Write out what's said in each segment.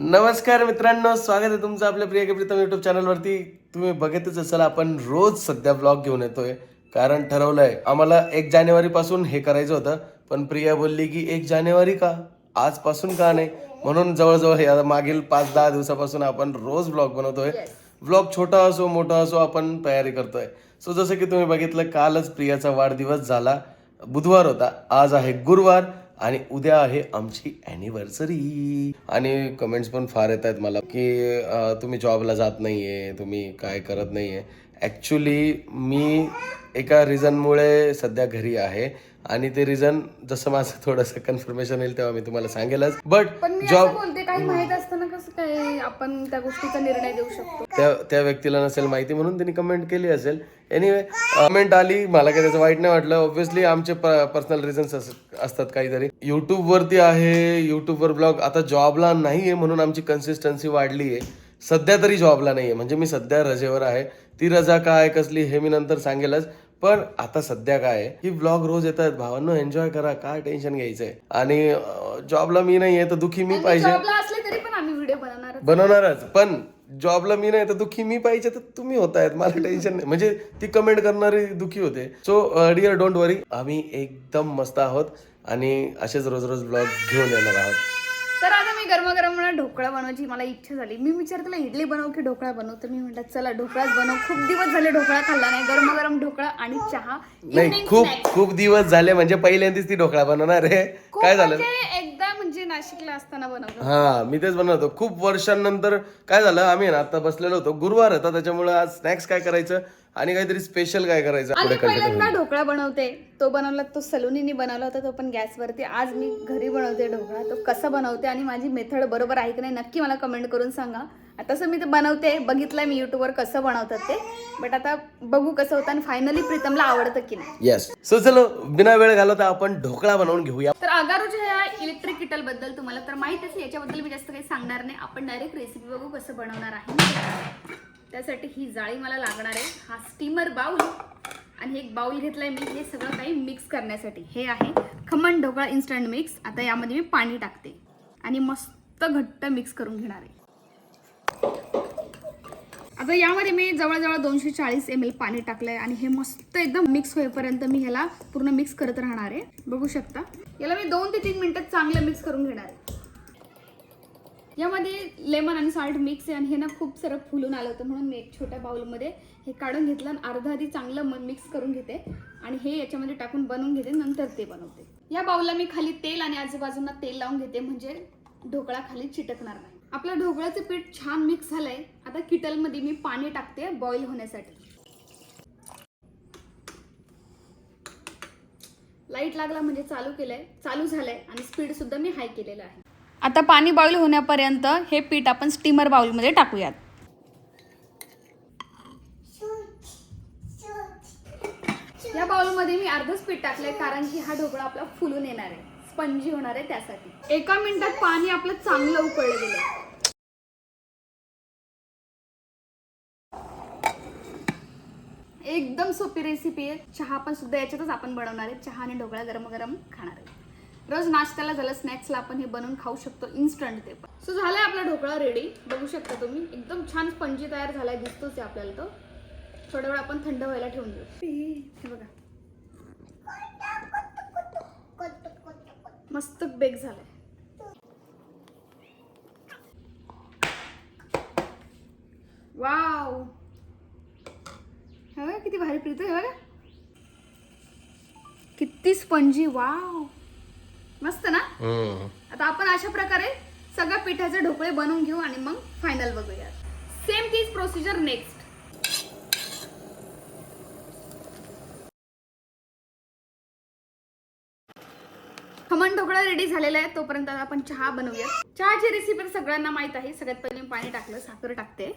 नमस्कार मित्रांनो स्वागत आहे तुमचं आपल्या प्रिय प्रीतम युट्यूब चॅनलवरती तुम्ही बघतच असाल आपण रोज सध्या ब्लॉग घेऊन येतोय. कारण ठरवलंय आम्हाला एक जानेवारी पासून हे करायचं होतं. पण प्रिया बोलली की एक जानेवारी का? आजपासून का नाही? म्हणून जवळजवळ हे मागील पाच दहा दिवसापासून आपण रोज ब्लॉग बनवतोय. ब्लॉग छोटा असो मोठा असो आपण तयारी करतोय. सो जसं की तुम्ही बघितलं कालच प्रियाचा वाढदिवस झाला. बुधवार होता. आज आहे गुरुवार. आणि उद्या आहे आमची अॅनिव्हर्सरी आणि कमेंट्स पण फार येत आहेत मला की तुम्ही जॉबला जात नाहीये तुम्ही काय करत नाहीये. ॲक्च्युली मी एका रिझनमुळे सध्या घरी आहे. आणि ते रिझन जसं माझं थोडंसं कन्फर्मेशन येईल तेव्हा मी तुम्हाला सांगेलच. बट जॉब काही माहीत असताना कसं काय आपण त्या गोष्टीचा निर्णय देऊ शकतो? त्या त्या व्यक्तीला नसेल माहिती म्हणून त्यांनी कमेंट केली असेल. एनिवे कमेंट आली. मला काही त्याचं वाईट नाही वाटलं. ऑब्व्हियसली आमचे पर्सनल रिझन्स असतात काहीतरी. युट्यूब वरती आहे. युट्यूबवर ब्लॉग आता जॉबला नाही आहे म्हणून आमची कन्सिस्टन्सी वाढली आहे सध्या तरी जॉबला नाही आहे म्हणजे मी सध्या रजेवर आहे. ती रजा काय कसली हे मी नंतर सांगेलच. पण आता सध्या काय की ब्लॉग रोज येत आहेत भावांनो एन्जॉय करा काय टेन्शन घ्यायचंय. आणि जॉबला मी नाही आहे तर दुखी मी पाहिजे. बनवणारच. पण जॉबला मी नाही तर दुःखी मी पाहिजे तर तुम्ही होतायत मला टेन्शन नाही. म्हणजे ती कमेंट करणारी दुःखी होते. सो डिअर डोंट वरी आम्ही एकदम मस्त आहोत आणि असेच रोज रोज ब्लॉग घेऊन येणार आहोत. तर आता मी गरमागरम मला ढोकळा बनवायची मला इच्छा झाली. मी विचार तुला इडली बनव की ढोकळा बनव? तर मी म्हटलं चला ढोकळाच बनव. खूप दिवस झाले ढोकळा खाल्ला नाही. गरमागरम ढोकळा आणि चहा नाही खूप. खूप दिवस झाले म्हणजे पहिल्यांदाच ती ढोकळा बनवणार आहे. काय झालं? म्हणजे एकदा म्हणजे नाशिकला असताना बनवलं. हा मी तेच बनवतो खूप वर्षांनंतर काय झालं? आम्ही ना आता बसलेलो होतो. गुरुवार होता त्याच्यामुळे आज स्नॅक्स काय करायचं? आणि काहीतरी स्पेशल काय करायचं आणि पहिल्यांदा ढोकळा बनवते. तो बनवला तो सलुनीने बनवला होता तो पण गॅसवरती. आज मी घरी बनवते ढोकळा. तो कसा बनवते आणि माझी मेथड बरोबर आहे की नाही नक्की मला कमेंट करून सांगा. आता तसं मी ते बनवते बघितलंय मी युट्यूबवर कसं बनवतात ते. बट आता बघू कसं होतं आणि फायनली प्रीतमला आवडतं की नाही. येस सो चलो बिना वेळ घालवता आपण ढोकळा बनवून घेऊया. तर अगारूच्या ह्या इलेक्ट्रिक किटलबद्दल तुम्हाला तर माहितच आहे याच्याबद्दल मी जास्त काही सांगणार नाही. आपण डायरेक्ट रेसिपी बघू कसं बनवणार आहे. त्यासाठी ही जाळी मला लागणार आहे. हा स्टीमर बाऊल आणि एक बाऊल घेतलाय मी. हे सगळं काही मिक्स करण्यासाठी. हे आहे खमण ढोकळा इन्स्टंट मिक्स आता यामध्ये मी पाणी टाकते. आणि मस्त घट्ट मिक्स करून घेणार आहे. आता यामध्ये मी जवळजवळ दोनशे चाळीस एम एल पाणी टाकलंय आणि हे मस्त एकदम मिक्स होईपर्यंत मी ह्याला पूर्ण मिक्स करत राहणार आहे. बघू शकता. याला मी दोन ते तीन मिनिटात चांगलं मिक्स करून घेणार आहे. यामध्ये लेमन आणि साल्ट मिक्स आहे आणि हे ना खूप सारं फुलून आलं होतं म्हणून मी एक छोट्या बाउलमध्ये हे काढून घेतलं आणि अर्धा आधी चांगलं मिक्स करून घेते. आणि हे याच्यामध्ये टाकून बनवून घेते नंतर ते बनवते. या बाउलला मी खाली तेल आणि आजूबाजूंना तेल लावून घेते म्हणजे ढोकळा खाली चिटकणार नाही. आपल्या ढोकळ्याचं पीठ छान मिक्स झालंय. आता किटलमध्ये मी पाणी टाकते बॉईल होण्यासाठी. लाइट लागला म्हणजे चालू केलंय चालू झालंय आणि स्पीड सुद्धा मी हाय केलेलं आहे. आता पाणी बॉईल होण्यापर्यंत हे पीठ आपण स्टीमर बाउलमध्ये टाकूयात. या बाउलमध्ये मी अर्धच पीठ टाकलंय कारण की हा ढोकळा आपला फुलून येणार आहे. स्पंजी होणार आहे त्यासाठी. एका मिनिटात पाणी आपलं चांगलं उकळलं गेलं. एकदम सोपी रेसिपी आहे. चहा पण सुद्धा याच्यातच आपण बनवणार आहे. चहा आणि ढोकळा गरम गरम खाणार आहे. रोज नाश्त्याला झालं स्नॅक्सला आपण हे बनवून खाऊ शकतो इन्स्टंट ते पण. सो झालाय आपला ढोकळा रेडी बघू शकता तुम्ही. एकदम छान स्पंजी तयार झालाय दिसतोच आहे आपल्याला तो. थोडा वेळ आपण थंड व्हायला ठेवून देऊ. हे बघा. मस्त बेक झालाय. वाव हे किती भारी प्रीत हे बघा. किती स्पंजी वाव मस्त ना? आता आपण अशा प्रकारे सगळ्या पिठाचे ढोकळे बनवून घेऊ आणि मग फायनल बघूया सेम तीच procedure next khaman dhokla ready झालेला आहे तोपर्यंत आपण चहा बनवूया चहाची रेसिपी सगळ्यांना माहीत आहे. सगळ्यात पहिले मी पाणी टाकलं साखर टाकते.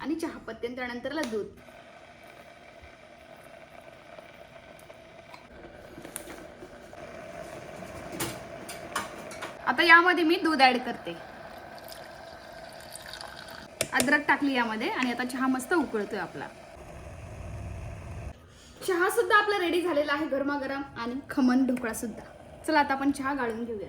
आणि चहा पत्ती त्यानंतरला दूध. आता यामध्ये मी दूध ॲड करते. अद्रक टाकली यामध्ये आणि आता चहा मस्त उकळतोय आपला. चहा सुद्धा आपला रेडी झालेला आहे गरमागरम आणि खमन ढोकळा सुद्धा. चला आता आपण चहा गाळून घेऊया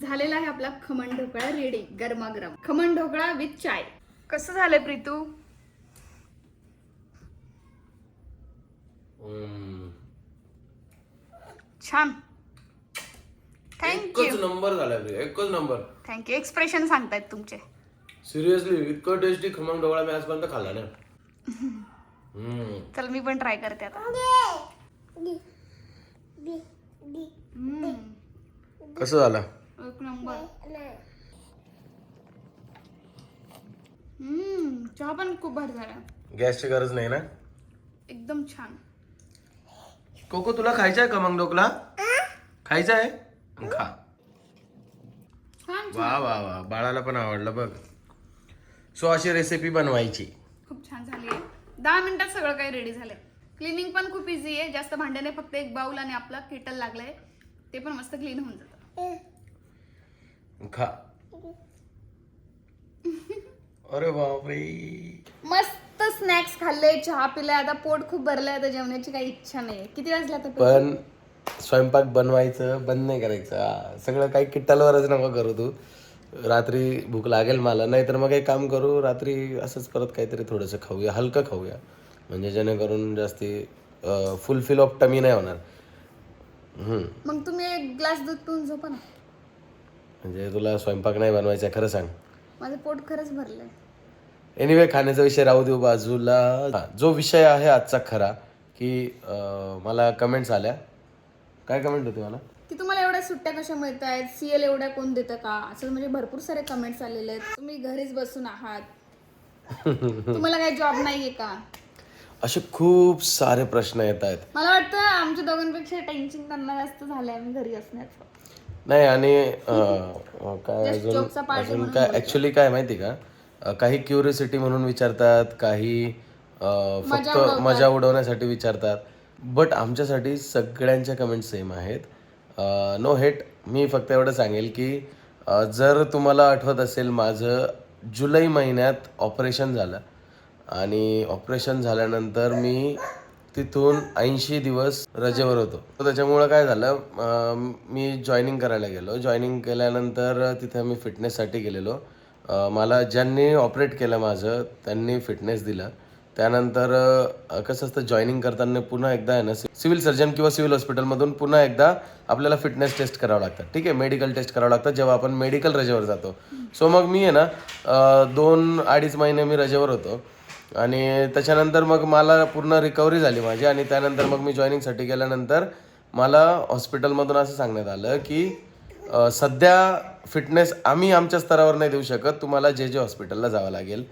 झालेला आहे आपला खमण ढोकळा रेडी गरमागरम. खमण ढोकळा विथ चाय कसं झालंय प्रीतू? छान. थँक्यू एकच नंबर झाला एकच नंबर. थँक्यू एक्सप्रेशन सांगतायत तुमचे. सिरियसली इतकं टेस्टी खमंग ढोकळा मी आजपर्यंत खाल्ला हम्म. चल मी पण ट्राय करते आता. हम्म, कसं झालं? एक नंबर. हम्म. चहा पण खूप भारी झाला. गॅसची गरज नाही ना? एकदम छान. कोको तुला खायचा आहे खमंग ढोकळा खायचा आहे खा. वा वा वा. बाळाला पण आवडलं बघ. सो अशी रेसिपी बनवायची. खूप छान झाली आहे. दहा मिनिटात सगळं काही रेडी झालंय. क्लिनिंग पण खूप इझी आहे. जास्त भांड्याने फक्त एक बाउल आणि आपला केटल लागलाय. ते पण मस्त क्लीन होऊन जातं. खा. अरे बापरे. मस्त. स्नॅक्स खाल्ले चहा पिलाय आता पोट खूप भरलंय आता जेवणाची काही इच्छा नाही किती वाजले आता पण स्वयंपाक बनवायचं बंद नाही करायचं. सगळं काही किट्टालवरच नको करू तू. रात्री भूक लागेल मला नाहीतर मग एक काम करू रात्री असंच परत काहीतरी थोडंसं खाऊया हलकं खाऊया. म्हणजे जेणेकरून जास्ती फुलफिल ऑफ टमी नाही होणार. हम्म. मग तुम्ही एक ग्लास दूध पिऊन झोपा ना. म्हणजे तुला स्वयंपाक नाही बनवायचा खरं सांग. माझं पोट खरंच भरलंय. एनिवे खाण्याचा विषय राहू देऊ बाजूला. जो विषय आहे आजचा खरा की अं, मला कमेंट्स आल्या. काय कमेंट होती मला? की तुम्हाला एवढ्या सुट्ट्या कशा मिळत आहेत सीएल एवढ्या कोण देतं का? असं म्हणजे भरपूर सारे कमेंट्स आलेले आहेत. तुम्ही घरीच बसून आहात. तुम्हाला काही जॉब नाहीये का? असे खूप सारे प्रश्न येत आहेत. मला वाटतं आमच्या दोघांपेक्षा टेन्शन त्यांना जास्त झालंय आम्ही घरी असण्याचं. नाही आणि अं, अं, काय अजून काय ऍक्च्युली काय माहिती का? अं, काही क्युरियोसिटी म्हणून विचारतात काही अं, फक्त मजा उडवण्यासाठी विचारतात. बट आमच्यासाठी सगळ्यांच्या कमेंट सेम आहेत. नो हेट मी फक्त एवढं सांगेल की अं, जर तुम्हाला आठवत असेल माझं जुलै महिन्यात ऑपरेशन झालं. आणि ऑपरेशन झाल्यानंतर मी तिथून ऐंशी दिवस रजेवर होतो. तर त्याच्यामुळं काय झालं अं, मी जॉईनिंग करायला गेलो. जॉईनिंग केल्यानंतर तिथे मी फिटनेससाठी गेलेलो. मला ज्यांनी ऑपरेट केलं माझं त्यांनी फिटनेस दिला. त्यानंतर कसं असतं जॉईनिंग करताना पुन्हा एकदा आहे ना सिव्हिल सर्जन किंवा सिव्हिल हॉस्पिटलमधून पुन्हा एकदा आपल्याला फिटनेस टेस्ट करावं लागतं. ठीक आहे मेडिकल टेस्ट करावं लागतं जेव्हा आपण मेडिकल रजेवर जातो. सो मग मी आहे ना दोन अडीच महिने मी रजेवर होतो. आणि त्याच्यानंतर मग मला पूर्ण रिकव्हरी झाली माझी. आणि त्यानंतर मग मी जॉईनिंगसाठी गेल्यानंतर मला हॉस्पिटलमधून असं सांगण्यात आलं की सध्या फिटनेस आम्ही आमच्या स्तरावर नाही देऊ शकत. तुम्हाला जे जे हॉस्पिटलला जावं लागेल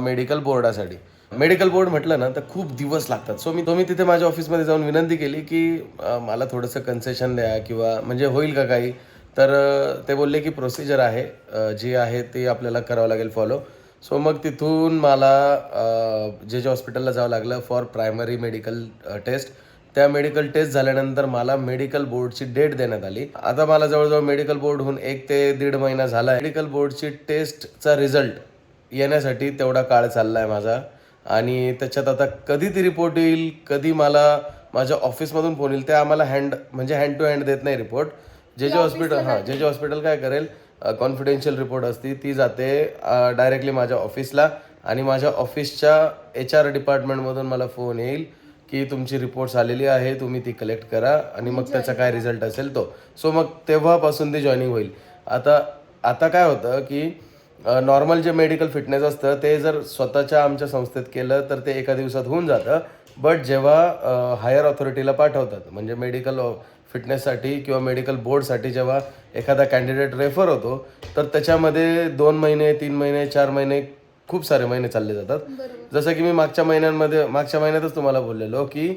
मेडिकल बोर्डासाठी मेडिकल बोर्ड म्हटलं ना तर खूप दिवस लागतात. सो मी तो मी तिथे माझ्या ऑफिसमध्ये जाऊन विनंती केली की मला थोडंसं कन्सेशन द्या किंवा म्हणजे होईल का काही? तर ते बोलले की प्रोसिजर आहे. जे जी आहे ती आपल्याला करावं लागेल फॉलो सो मग तिथून मला जे जे हॉस्पिटलला जावं लागलं फॉर प्रायमरी मेडिकल टेस्ट त्या मेडिकल टेस्ट झाल्यानंतर मला मेडिकल बोर्डची डेट देण्यात आली. आता मला जवळजवळ मेडिकल बोर्ड होऊन एक ते दीड महिना झाला मेडिकल बोर्डची टेस्टचा रिझल्ट येण्यासाठी तेवढा काळ चालला आहे माझा. आणि त्याच्यात आता कधी ती रिपोर्ट येईल कधी मला माझ्या ऑफिसमधून फोन येईल ते आम्हाला हँड म्हणजे हँड टू हँड देत नाही रिपोर्ट जे जे हॉस्पिटल हां जे जे हॉस्पिटल काय करेल कॉन्फिडेन्शियल रिपोर्ट असती ती जाते डायरेक्टली माझ्या ऑफिसला आणि माझ्या ऑफिसच्या एच आर डिपार्टमेंटमधून मला फोन येईल. की तुमची रिपोर्ट्स आलेली आहे तुम्ही ती कलेक्ट करा आणि मग त्याचा काय रिझल्ट असेल तो. सो मग तेव्हापासून ती जॉईनिंग होईल. आता आता काय होतं की नॉर्मल जे मेडिकल फिटनेस असतं ते जर स्वतःच्या आमच्या संस्थेत केलं तर ते एका दिवसात होऊन जातं. बट जेव्हा हायर ऑथॉरिटीला पाठवतात म्हणजे मेडिकल फिटनेससाठी किंवा मेडिकल बोर्डसाठी जेव्हा एखादा कॅन्डिडेट रेफर होतो तर त्याच्यामध्ये दोन महिने तीन महिने चार महिने खूप सारे महिने चालले जातात. जसं की मी मागच्या महिन्यांमध्ये मागच्या महिन्यातच तुम्हाला बोललेलो की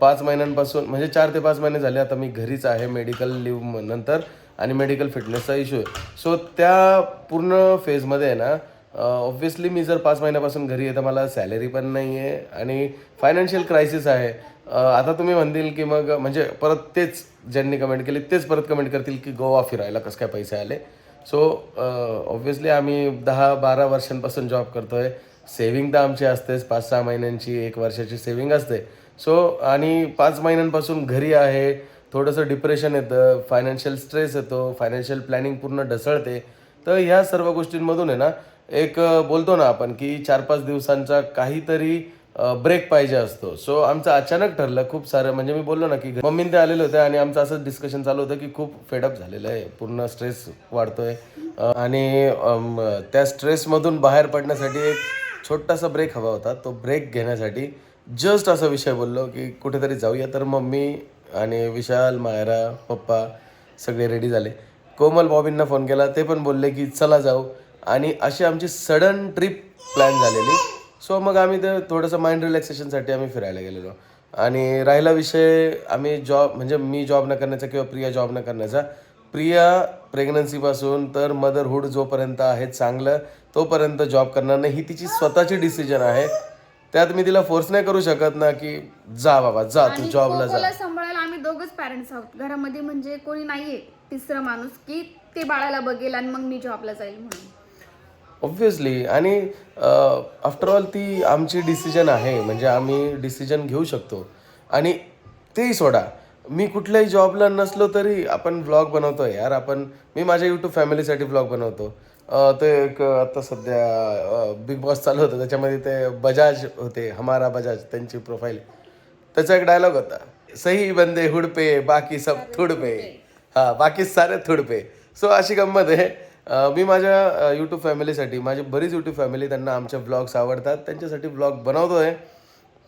पाच महिन्यांपासून म्हणजे चार ते पाच महिने झाले आता मी घरीच आहे मेडिकल लिव्ह नंतर आणि मेडिकल फिटनेसचा इश्यू आहे. सो त्या पूर्ण फेजमध्ये आहे ना ऑब्व्हियसली मी जर पाच महिन्यापासून घरी आहे तर मला सॅलरी पण नाही आहे आणि फायनान्शियल क्रायसिस आहे. आता तुम्ही म्हणतील की मग म्हणजे परत तेच ज्यांनी कमेंट केली तेच परत कमेंट करतील की गोवा फिरायला कसं काय पैसे आले? सो ऑब्व्हियसली uh, आम्ही दहा बारा वर्षांपासून जॉब करतो आहे सेविंग तर आमची असतेच. पाच सहा महिन्यांची एक वर्षाची सेविंग असते. सो आणि पाच महिन्यांपासून घरी आहे. थोडंसं डिप्रेशन येतं. फायनान्शियल स्ट्रेस येतो. फायनान्शियल प्लॅनिंग पूर्ण ढसळते. तर ह्या सर्व गोष्टींमधून आहे ना एक बोलतो ना आपण की चार पाच दिवसांचा काहीतरी ब्रेक पाहिजे असतो. सो आमचं अचानक ठरलं खूप सारं म्हणजे मी बोललो ना की मम्मी ते आलेले होते आणि आमचं असंच डिस्कशन चालू होतं की खूप फेडअप झालेलं आहे. पूर्ण स्ट्रेस वाढतोय. आणि त्या स्ट्रेसमधून बाहेर पडण्यासाठी एक छोटासा ब्रेक हवा होता. तो ब्रेक घेण्यासाठी जस्ट असा विषय बोललो की कुठेतरी जाऊया. तर मम्मी आणि विशाल मायरा पप्पा सगळे रेडी झाले. कोमल बॉबींना फोन केला. ते पण बोलले की चला जाऊ. आणि अशी आमची सडन ट्रिप प्लॅन झालेली. सो मग आम्ही ते थोडंसं माइंड रिलॅक्सेशनसाठी आम्ही फिरायला गेलेलो. आणि राहिला विषय आम्ही जॉब म्हणजे मी जॉब न करण्याचा किंवा प्रिया जॉब न करण्याचा. प्रिया प्रेग्नन्सीपासून तर मदरहूड जोपर्यंत आहे चांगलं तोपर्यंत जॉब करणार नाही. ही तिची स्वतःची डिसिजन आहे. त्यात मी तिला फोर्स नाही करू शकत ना की जा बाबा जा तू जॉबला जा. सांभाळायला आम्ही दोघच पॅरेंट्स आहोत. घरामध्ये म्हणजे कोणी नाहीये तिसरं माणूस की ते बाळाला बघेल आणि मग मी जॉबला जाईल म्हणून. ऑब्व्हियसली आणि आफ्टर ऑल ती आमची डिसिजन आहे. म्हणजे आम्ही डिसिजन घेऊ शकतो. आणि तेही सोडा. मी कुठल्याही जॉबला नसलो तरी आपण व्लॉग बनवतो यार. आपण मी माझ्या यूट्यूब फॅमिलीसाठी व्लॉग बनवतो. ते एक आता सध्या बिग बॉस चालू होतं. त्याच्यामध्ये ते बजाज होते. हमारा बजाज त्यांची प्रोफाईल त्याचा एक डायलॉग होता. सही बंदे हुडपे बाकी सब थुडपे. हा बाकी सारे थुडपे. सो अशी गंमत आहे. मी माझ्या यूट्यूब फॅमिलीसाठी माझी बरीच यूट्यूब फॅमिली त्यांना आमच्या ब्लॉग्स आवडतात. त्यांच्यासाठी ब्लॉग बनवतोय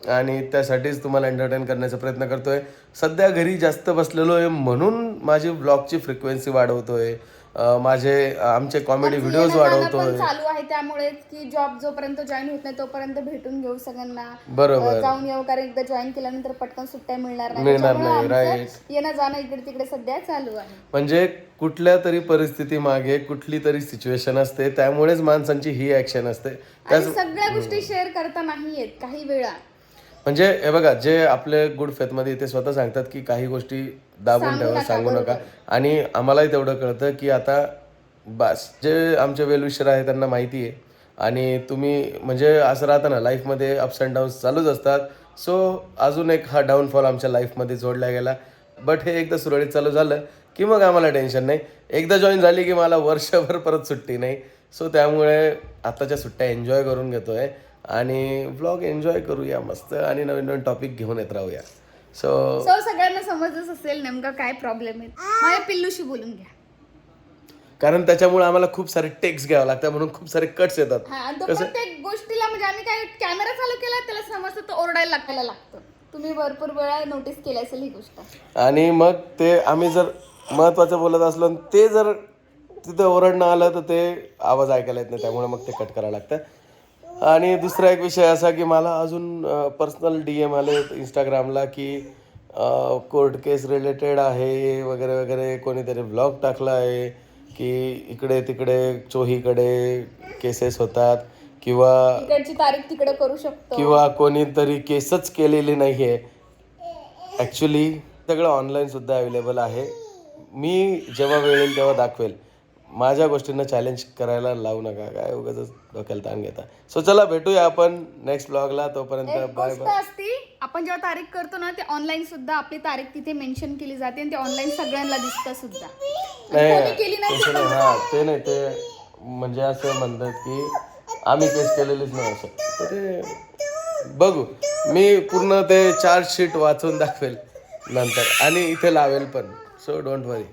आणि त्यासाठीच तुम्हाला एंटरटेन करण्याचा प्रयत्न करतोय. सध्या घरी जास्त बसलेलो आहे म्हणून माझी ब्लॉगची फ्रिक्वेन्सी वाढवतोय. आहे माझे आमचे कॉमेडी व्हिडिओज पण चालू आहे त्यामुळे की जॉब जोपर्यंत जॉईन होत नाही तोपर्यंत भेटून घेऊ सगळ्यांना. बरोबर. जाऊन येऊ कारण एकदा जॉईन केल्यानंतर पटकन सुट्ट्या मिळणार नाही. मिळणार नाही, आमचं येणं जाणं इकडे तिकडे सध्या चालू आहे. म्हणजे कुठल्या तरी परिस्थिती मागे कुठली तरी सिच्युएशन असते त्यामुळेच माणसांची ही ऍक्शन असते. सगळ्या गोष्टी शेअर करता नाही येत काही वेळा. म्हणजे हे बघा जे आपले गुड फेथमध्ये ते स्वतः सांगतात की काही गोष्टी दाबून ठेवा सांगू नका. आणि आम्हालाही तेवढं कळतं की आता बस जे आमचे वेलविशर आहे त्यांना माहिती आहे. आणि तुम्ही म्हणजे असं राहतं ना लाईफमध्ये अप्स अँड डाऊन्स चालूच असतात. सो अजून एक हा डाऊनफॉल आमच्या लाईफमध्ये जोडला गेला. बट हे एकदा सुरळीत चालू झालं की मग आम्हाला टेन्शन नाही. एकदा जॉईन झाली की मला वर्षभर परत सुट्टी नाही. सो त्यामुळे आताच्या सुट्ट्या एन्जॉय करून घेतोय. आणि व्लॉग एन्जॉय करूया मस्त आणि नवीन नवीन टॉपिक घेऊन येत राहूया. सो सो सगळ्यांना समजच असेल नेमका काय प्रॉब्लेम आहे. माझ्या पिल्लूशी बोलून घ्या. कारण त्याच्यामुळे आम्हाला खूप सारे टेक्स घ्यावं लागतात म्हणून खूप सारे कट्स येतात. हा आणि तो प्रत्येक गोष्टीला म्हणजे आम्ही काय कॅमेरा चालू केला त्याला समजतं तो ओरडायला लागायला लागतं. तुम्ही भरपूर वेळा नोटीस केली असेल ही गोष्ट. आणि मग ते आम्ही जर महत्वाचं बोलत असलो आणि ते जर तिथे ओरडणं आलं तर ते आवाज ऐकायला येत नाही त्यामुळे मग ते कट करावं लागतं. आणि दुसरा एक विषय असा की मला अजून पर्सनल डी एम आले इंस्टाग्रामला की कोर्ट केस रिलेटेड आहे वगैरे वगैरे कोणीतरी ब्लॉग टाकला आहे की इकडे तिकडे चोहीकडे केसेस होतात किंवा तारीख तिकडे करू शकतो. किंवा कोणीतरी केसच केलेली नाही आहे ॲक्च्युली सगळं ऑनलाईन सुद्धा अवेलेबल आहे. मी जेव्हा वेळ येईल तेव्हा दाखवेल. माझ्या गोष्टींना चॅलेंज करायला लावू नका. काय उगाच डोक्याला ताण घेता. सो चला भेटूया आपण नेक्स्ट ब्लॉगला तोपर्यंत बाय गोष्ट असती आपण जेव्हा तारीख करतो ना ते ऑनलाईन सुद्धा आपली तारीख तिथे मेन्शन केली जाते आणि ते ऑनलाईन सगळ्यांना दिसतं सुद्धा. कोणी केली नाही तसं नाही. हा ते नाही ते म्हणजे असं म्हणतात की आम्ही केस केलेलीच नाही असं. तर ते बघू. मी पूर्ण ते चार्जशीट वाचून दाखवेल नंतर. आणि इथे लावेल पण. सो डोंट वरी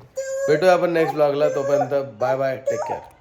भेटूया आपण नेक्स्ट ब्लॉगला तोपर्यंत बाय बाय टेक केअर